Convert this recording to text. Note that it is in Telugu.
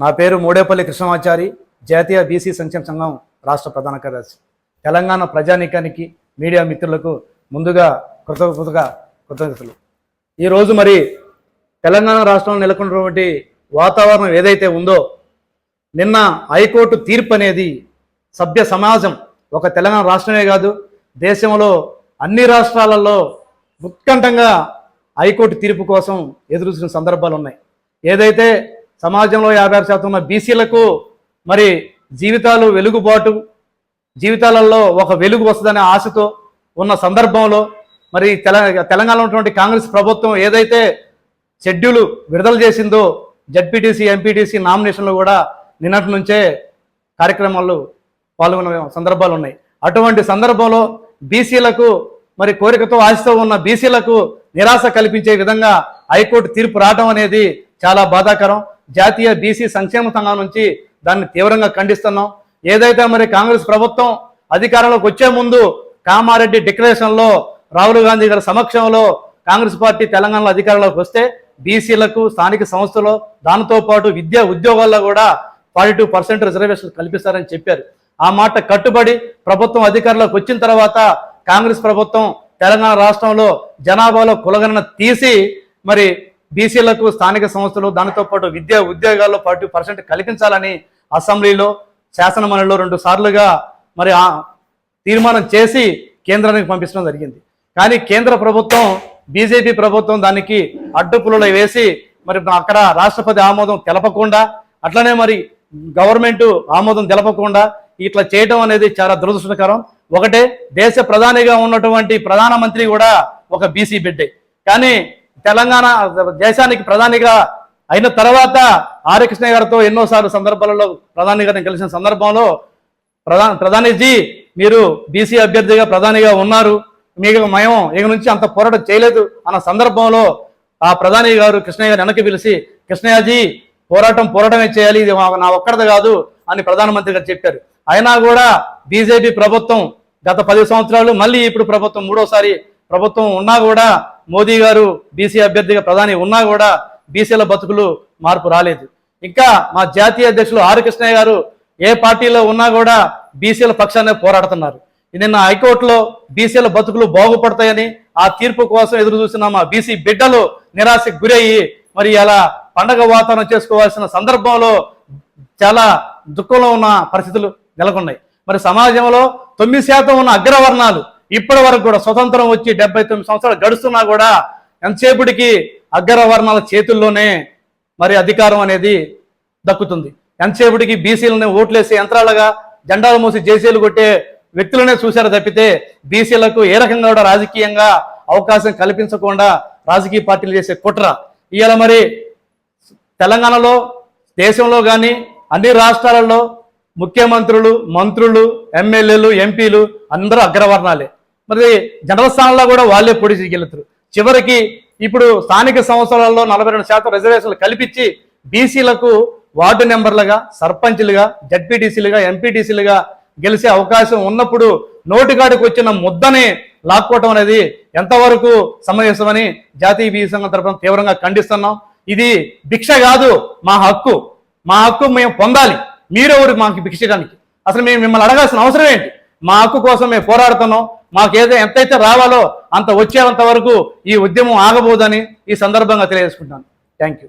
నా పేరు మూడేపల్లి కృష్ణమాచారి జాతీయ బీసీ సంక్షేమ సంఘం రాష్ట్ర ప్రధాన కార్యదర్శి. తెలంగాణ ప్రజానీకానికి మీడియా మిత్రులకు ముందుగా కృతజ్ఞతగా కృతజ్ఞతలు. ఈరోజు మరి తెలంగాణ రాష్ట్రంలో నెలకొన్నటువంటి వాతావరణం ఏదైతే ఉందో నిన్న హైకోర్టు తీర్పు అనేది సభ్య సమాజం ఒక తెలంగాణ రాష్ట్రమే కాదు దేశంలో అన్ని రాష్ట్రాలలో ఉత్కంఠంగా హైకోర్టు తీర్పు కోసం ఎదురు చూసిన సందర్భాలు ఉన్నాయి. ఏదైతే సమాజంలో యాభై ఆరు శాతం ఉన్న బీసీలకు మరి జీవితాలు వెలుగుబాటు జీవితాలలో ఒక వెలుగు వస్తుందనే ఆశతో ఉన్న సందర్భంలో మరి తెల తెలంగాణలో ఉన్నటువంటి కాంగ్రెస్ ప్రభుత్వం ఏదైతే షెడ్యూల్ విడుదల చేసిందో జడ్పీటీసీ ఎంపీటీసీ నామినేషన్లు కూడా నిన్నటి నుంచే కార్యక్రమాలు పాల్గొన్న సందర్భాలు ఉన్నాయి. అటువంటి సందర్భంలో బీసీలకు మరి కోరికతో ఆశతో ఉన్న బీసీలకు నిరాశ కల్పించే విధంగా హైకోర్టు తీర్పు రావడం అనేది చాలా బాధాకరం. జాతీయ బీసీ సంక్షేమ సంఘం నుంచి దాన్ని తీవ్రంగా ఖండిస్తున్నాం. ఏదైతే మరి కాంగ్రెస్ ప్రభుత్వం అధికారంలోకి వచ్చే ముందు కామారెడ్డి డిక్లరేషన్లో రాహుల్ గాంధీ గారి సమక్షంలో కాంగ్రెస్ పార్టీ తెలంగాణలో అధికారంలోకి వస్తే బీసీలకు స్థానిక సంస్థలో దానితో పాటు విద్యా ఉద్యోగాల్లో కూడా ఫార్టీ టూ పర్సెంట్ రిజర్వేషన్ కల్పిస్తారని చెప్పారు. ఆ మాట కట్టుబడి ప్రభుత్వం అధికారంలోకి వచ్చిన తర్వాత కాంగ్రెస్ ప్రభుత్వం తెలంగాణ రాష్ట్రంలో జనాభాలో కులగణన తీసి మరి బీసీలకు స్థానిక సంస్థలు దానితో పాటు విద్యా ఉద్యోగాల్లో ఫార్టీ పర్సెంట్ కల్పించాలని అసెంబ్లీలో శాసనమండలిలో రెండు సార్లుగా మరి తీర్మానం చేసి కేంద్రానికి పంపించడం జరిగింది. కానీ కేంద్ర ప్రభుత్వం బీజేపీ ప్రభుత్వం దానికి అడ్డుపులలో వేసి మరి అక్కడ రాష్ట్రపతి ఆమోదం తెలపకుండా అట్లనే మరి గవర్నమెంట్ ఆమోదం తెలపకుండా ఇట్లా చేయడం అనేది చాలా దురదృష్టకరం. ఒకటే దేశ ప్రధానిగా ఉన్నటువంటి ప్రధానమంత్రి కూడా ఒక బీసీ బిడ్డే. కానీ తెలంగాణ దేశానికి ప్రధానిగా అయిన తర్వాత ఆర్ కృష్ణ గారితో ఎన్నోసార్లు సందర్భాలలో ప్రధాని గారిని కలిసిన సందర్భంలో ప్రధాన ప్రధానిజీ మీరు బీసీ అభ్యర్థిగా ప్రధానిగా ఉన్నారు. మీకు మేము ఇక నుంచి అంత పోరాటం చేయలేదు అన్న సందర్భంలో ఆ ప్రధాని గారు కృష్ణయ్య గారు వెనక్కి పిలిచి కృష్ణయ్యజీ పోరాటం పోరాటమే చేయాలి ఇది మా- నా ఒక్కడిది కాదు అని ప్రధానమంత్రి గారు చెప్పారు. అయినా కూడా బీజేపీ ప్రభుత్వం గత పది సంవత్సరాలు మళ్ళీ ఇప్పుడు ప్రభుత్వం మూడోసారి ప్రభుత్వం ఉన్నా కూడా మోదీ గారు బీసీ అభ్యర్థిగా ప్రధాని ఉన్నా కూడా బీసీల బతుకులు మార్పు రాలేదు. ఇంకా మా జాతీయ అధ్యక్షులు ఆర్ కృష్ణయ్య గారు ఏ పార్టీలో ఉన్నా కూడా బీసీల పక్షాన్ని పోరాడుతున్నారు. నిన్న హైకోర్టులో బీసీల బతుకులు బాగుపడతాయని ఆ తీర్పు కోసం ఎదురు చూసిన మా బీసీ బిడ్డలు నిరాశకు గురయ్యి మరి అలా పండగ వాతావరణం చేసుకోవాల్సిన సందర్భంలో చాలా దుఃఖంలో ఉన్న పరిస్థితులు నెలకొన్నాయి. మరి సమాజంలో తొమ్మిది శాతం ఉన్న అగ్రవర్ణాలు ఇప్పటి వరకు కూడా స్వతంత్రం వచ్చి డెబ్బై తొమ్మిది సంవత్సరాలు గడుస్తున్నా కూడా ఎంతసేపటికి అగ్రవర్ణాల చేతుల్లోనే మరి అధికారం అనేది దక్కుతుంది. ఎంతసేపటికి బీసీలని ఓట్లేసే యంత్రాలుగా జెండాలు మూసి జేసీలు కొట్టే వ్యక్తులనే చూశారు తప్పితే బీసీలకు ఏ రకంగా కూడా రాజకీయంగా అవకాశం కల్పించకుండా రాజకీయ పార్టీలు చేసే కుట్ర. ఇవాళ మరి తెలంగాణలో దేశంలో కానీ అన్ని రాష్ట్రాలలో ముఖ్యమంత్రులు మంత్రులు ఎమ్మెల్యేలు ఎంపీలు అందరూ అగ్రవర్ణాలే. మరి జనరల్ స్థానంలో కూడా వాళ్ళే పొడి చేయగలుగుతారు చివరికి ఇప్పుడు స్థానిక సంవత్సరాల్లో నలభై రెండు శాతం రిజర్వేషన్లు కల్పించి బీసీలకు వార్డు నెంబర్లుగా సర్పంచ్లుగా జడ్పీటీసీలుగా ఎంపీటీసీలుగా గెలిచే అవకాశం ఉన్నప్పుడు నోటికాడికి వచ్చిన ముద్దని లాక్కోవటం అనేది ఎంతవరకు సమంజసమని జాతీయ బీసీ సంఘం తరఫున తీవ్రంగా ఖండిస్తున్నాం. ఇది భిక్ష కాదు మా హక్కు. మా హక్కు మేము పొందాలి. మీరెవరు మాకు భిక్ష అసలు మేము మిమ్మల్ని అడగాల్సిన అవసరం ఏంటి? మా హక్కు కోసం మేము పోరాడుతున్నాం. మాకు ఏదో ఎంతైతే రావాలో అంత వచ్చేంత వరకు ఈ ఉద్యమం ఆగబోదని ఈ సందర్భంగా తెలియజేసుకుంటాను థ్యాంక్ యూ